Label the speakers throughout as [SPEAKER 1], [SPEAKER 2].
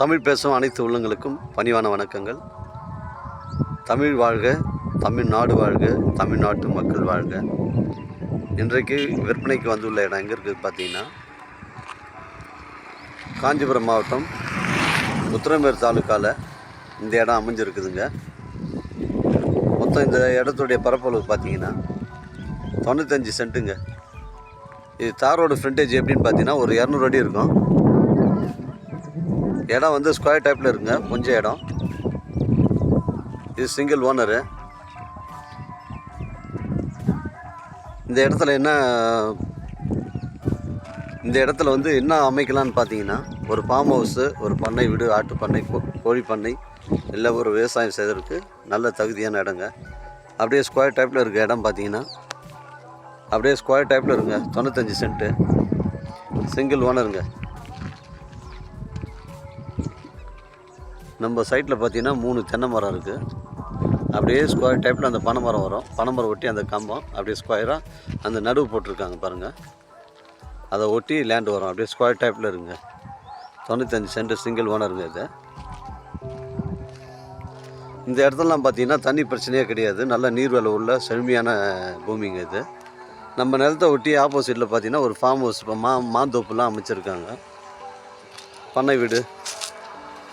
[SPEAKER 1] தமிழ் பேசும் அனைத்து உள்ளங்களுக்கும் பணிவான வணக்கங்கள். தமிழ் வாழ்க தமிழ்நாடு வாழ்க தமிழ்நாட்டு மக்கள் வாழ்க. இன்றைக்கு விற்பனைக்கு வந்துள்ள இடம் எங்கே இருக்குது பார்த்தீங்கன்னா காஞ்சிபுரம் மாவட்டம் உத்திரமேர் தாலுக்காவில் இந்த இடம் அமைஞ்சிருக்குதுங்க. மொத்தம் இந்த இடத்துடைய பரப்பளவு பார்த்தீங்கன்னா தொண்ணூத்தஞ்சு சென்ட்டுங்க. இது தாரோட ஃப்ரண்டேஜ் எப்படின்னு பார்த்தீங்கன்னா ஒரு இரநூறு அடி இருக்கும். இடம் வந்து ஸ்கொயர் டைப்பில் இருக்குங்க கொஞ்சம் இடம். இது சிங்கிள் ஓனரு இந்த இடத்துல என்ன இந்த இடத்துல வந்து என்ன அமைக்கலாம்னு பார்த்தீங்கன்னா ஒரு ஃபார்ம் ஹவுஸு ஒரு பண்ணை வீடு ஆட்டு பண்ணை கோ- கோழி பண்ணை இல்லை ஒரு விவசாயம் செய்வதற்கு நல்ல தகுதியான இடங்க. அப்படியே ஸ்கொயர் டைப்பில் இருக்க இடம் பார்த்தீங்கன்னா அப்படியே ஸ்கொயர் டைப்பில் இருங்க தொண்ணூத்தஞ்சு சென்ட்டு சிங்கிள் ஓனருங்க நம்ம சைட்டில் பார்த்தீங்கன்னா மூணு தென்னை மரம் இருக்குது அப்படியே ஸ்கொயர் டைப்பில் அந்த பனை மரம் வரும். பனை மரம் ஒட்டி அந்த கம்பம் அப்படியே ஸ்கொயராக அந்த நடுவு போட்டிருக்காங்க பாருங்கள் அதை ஒட்டி லேண்டு வரும். அப்படியே ஸ்கொயர் டைப்பில் இருங்க. தொண்ணூத்தஞ்சு சென்ட் சிங்கிள் ஓனருங்க இது. இந்த இடத்துலலாம் பார்த்தீங்கன்னா தண்ணி பிரச்சனையே கிடையாது. நல்ல நீர்வள உள்ள செழுமையான பூமிங்க இது. நம்ம நிலத்தை ஒட்டி ஆப்போசிட்டில் பார்த்தீங்கன்னா ஒரு ஃபார்ம் ஹவுஸ் இப்போ மா மாந்தோப்புலாம் அமைச்சிருக்காங்க. பண்ணை வீடு.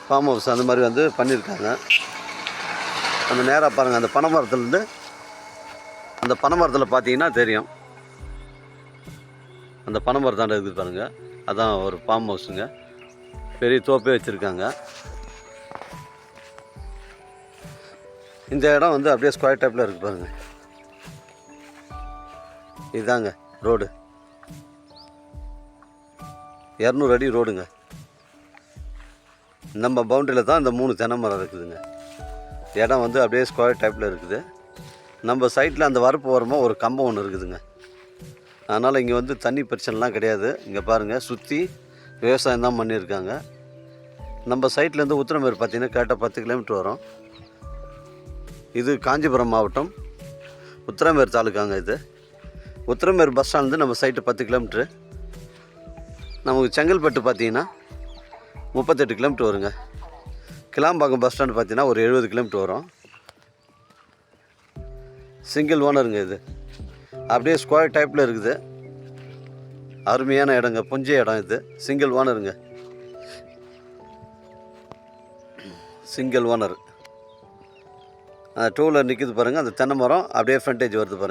[SPEAKER 1] ஃபார்ம் ஹவுஸ் அந்த மாதிரி வந்து பண்ணியிருக்காங்க. அந்த நேராக பாருங்கள் அந்த பனை மரத்துலேருந்து அந்த பனை மரத்தில் பார்த்தீங்கன்னா தெரியும். அந்த பனை மரத்தாண்ட இருக்குது பாருங்கள் அதான் ஒரு ஃபார்ம் ஹவுஸுங்க பெரிய தோப்பே வச்சுருக்காங்க. இந்த இடம் வந்து அப்படியே ஸ்கொயர் டைப்பில் இருக்குது பாருங்கள் இதுதாங்க ரோடு. இரநூறு அடி ரோடுங்க. நம்ம பவுண்டரியில் தான் இந்த மூணு தென்னை மரம் இருக்குதுங்க. இடம் வந்து அப்படியே ஸ்கொயர் டைப்பில் இருக்குது. நம்ம சைட்டில் அந்த வரப்பு ஓரமாக ஒரு கம்பம் ஒன்று இருக்குதுங்க. அதனால் இங்கே வந்து தண்ணி பிரச்சனைலாம் கிடையாது. இங்கே பாருங்கள் சுற்றி விவசாயம் தான் பண்ணியிருக்காங்க. நம்ம சைட்லேருந்து உத்தரமேர் பார்த்தீங்கன்னா கேட்டால் பத்து கிலோமீட்டர் வரும். இது காஞ்சிபுரம் மாவட்டம். உத்திரமேர் தாலுக்காங்க இது. உத்தரமேர் பஸ் ஸ்டாண்ட்லேருந்து நம்ம சைட்டு பத்து கிலோமீட்ரு நமக்கு செங்கல்பட்டு பார்த்தீங்கன்னா முப்பத்தெட்டு கிலோமீட்டர் வருங்க. கிளாம்பாக்கம் பஸ் ஸ்டாண்டு பார்த்தீங்கன்னா ஒரு எழுபது கிலோமீட்டர் வரும். சிங்கிள் ஓனருங்க இது. அப்படியே ஸ்கொயர் டைப்பில் இருக்குது. அருமையான இடங்க புஞ்ச இடம் இது. சிங்கிள் ஓனருங்க சிங்கிள் ஓனர் அந்த டூவில் நிற்கிது பாருங்கள் அந்த தென்னை மரம் அப்படியே ஃப்ரண்டேஜ் வருது பாருங்கள்